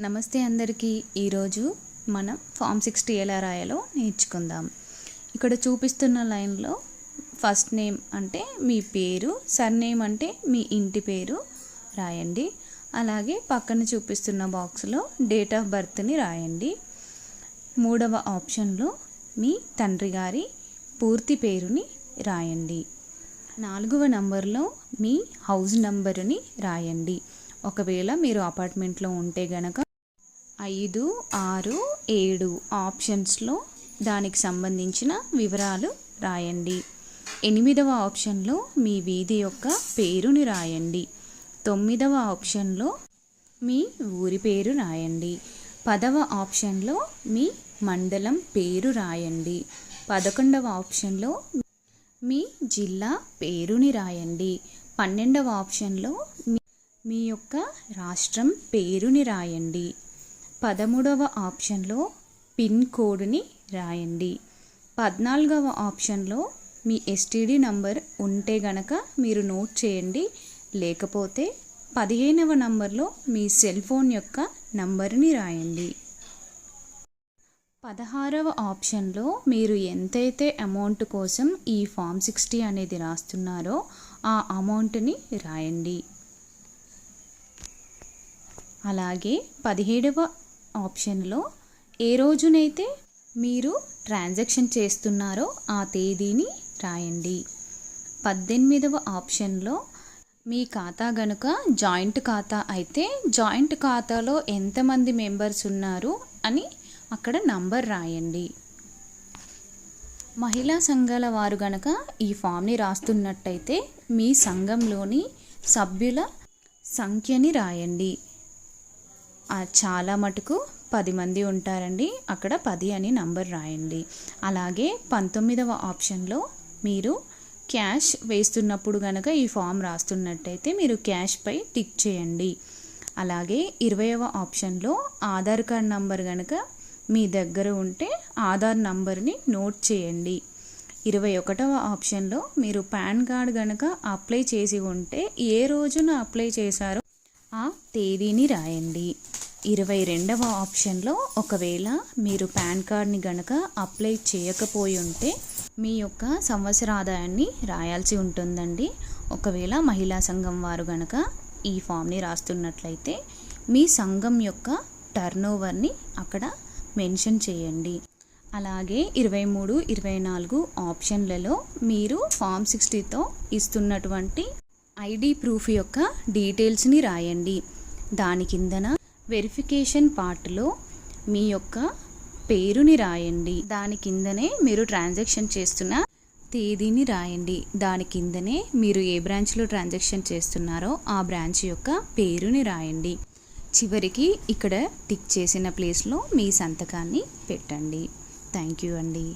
నమస్తే అందరికీ. ఈరోజు మనం ఫామ్ సిక్స్టీ ఎలా రాయాలో నేర్చుకుందాం. ఇక్కడ చూపిస్తున్న లైన్లో ఫస్ట్ నేమ్ అంటే మీ పేరు సర్నేమ్ అంటే మీ ఇంటి పేరు రాయండి. అలాగే పక్కన చూపిస్తున్న బాక్స్లో డేట్ ఆఫ్ బర్త్ని రాయండి. మూడవ ఆప్షన్లో మీ తండ్రి గారి పూర్తి పేరుని రాయండి. నాలుగవ నంబర్లో మీ హౌస్ నంబరుని రాయండి. ఒకవేళ మీరు అపార్ట్మెంట్లో ఉంటే గనక ఐదు ఆరు ఏడు ఆప్షన్స్లో దానికి సంబంధించిన వివరాలు రాయండి. ఎనిమిదవ ఆప్షన్లో మీ వీధి యొక్క పేరుని రాయండి. తొమ్మిదవ ఆప్షన్లో మీ ఊరి పేరు రాయండి. పదవ ఆప్షన్లో మీ మండలం పేరు రాయండి. పదకొండవ ఆప్షన్లో మీ జిల్లా పేరుని రాయండి. పన్నెండవ ఆప్షన్లో మీ యొక్క రాష్ట్రం పేరుని రాయండి. పదమూడవ ఆప్షన్లో పిన్ కోడ్ని రాయండి. పద్నాలుగవ ఆప్షన్లో మీ ఎస్టీడీ నంబర్ ఉంటే గనక మీరు నోట్ చేయండి. లేకపోతే పదిహేనవ నంబర్లో మీ సెల్ ఫోన్ యొక్క నంబర్ని రాయండి. పదహారవ ఆప్షన్లో మీరు ఎంతైతే అమౌంట్ కోసం ఈ ఫామ్ సిక్స్టీ అనేది రాస్తున్నారో ఆ అమౌంట్ని రాయండి. అలాగే పదిహేడవ ఆప్షన్లో ఏ రోజునైతే మీరు ట్రాన్సాక్షన్ చేస్తున్నారో ఆ తేదీని రాయండి. పద్దెనిమిదవ ఆప్షన్లో మీ ఖాతా గనుక జాయింట్ ఖాతా అయితే జాయింట్ ఖాతాలో ఎంతమంది మెంబర్స్ ఉన్నారు అని అక్కడ నంబర్ రాయండి. మహిళా సంఘాల వారు గనక ఈ ఫామ్ని రాస్తున్నట్టయితే మీ సంఘంలోని సభ్యుల సంఖ్యని రాయండి. చాలా మటుకు పది మంది ఉంటారండి. అక్కడ పది అని నంబర్ రాయండి. అలాగే పంతొమ్మిదవ ఆప్షన్లో మీరు క్యాష్ వేస్తున్నప్పుడు కనుక ఈ ఫామ్ రాస్తున్నట్టయితే మీరు క్యాష్పై టిక్ చేయండి. అలాగే ఇరవైవ ఆప్షన్లో ఆధార్ కార్డ్ నంబర్ కనుక మీ దగ్గర ఉంటే ఆధార్ నంబర్ని నోట్ చేయండి. ఇరవై ఒకటవ ఆప్షన్లో మీరు పాన్ కార్డ్ కనుక అప్లై చేసి ఉంటే ఏ రోజున అప్లై చేశారో ఆ తేదీని రాయండి. ఇరవై రెండవ ఆప్షన్లో ఒకవేళ మీరు పాన్ కార్డ్ని గనక అప్లై చేయకపోయి ఉంటే మీ యొక్క సంవత్సర ఆదాయాన్ని రాయాల్సి ఉంటుందండి. ఒకవేళ మహిళా సంఘం వారు గనక ఈ ఫామ్ని రాస్తున్నట్లయితే మీ సంఘం యొక్క టర్న్ ఓవర్ని అక్కడ మెన్షన్ చేయండి. అలాగే ఇరవై మూడు ఇరవై నాలుగు ఆప్షన్లలో మీరు ఫామ్ సిక్స్టీతో ఇస్తున్నటువంటి ఐడి ప్రూఫ్ యొక్క డీటెయిల్స్ని రాయండి. దాని కిందన వెరిఫికేషన్ పార్ట్లో మీ యొక్క పేరుని రాయండి. దాని కిందనే మీరు ట్రాన్సాక్షన్ చేస్తున్న తేదీని రాయండి. దాని కిందనే మీరు ఏ బ్రాంచ్లో ట్రాన్సాక్షన్ చేస్తున్నారో ఆ బ్రాంచ్ యొక్క పేరుని రాయండి. చివరికి ఇక్కడ టిక్ చేసిన ప్లేస్లో మీ సంతకాన్ని పెట్టండి. థ్యాంక్ యూ అండి.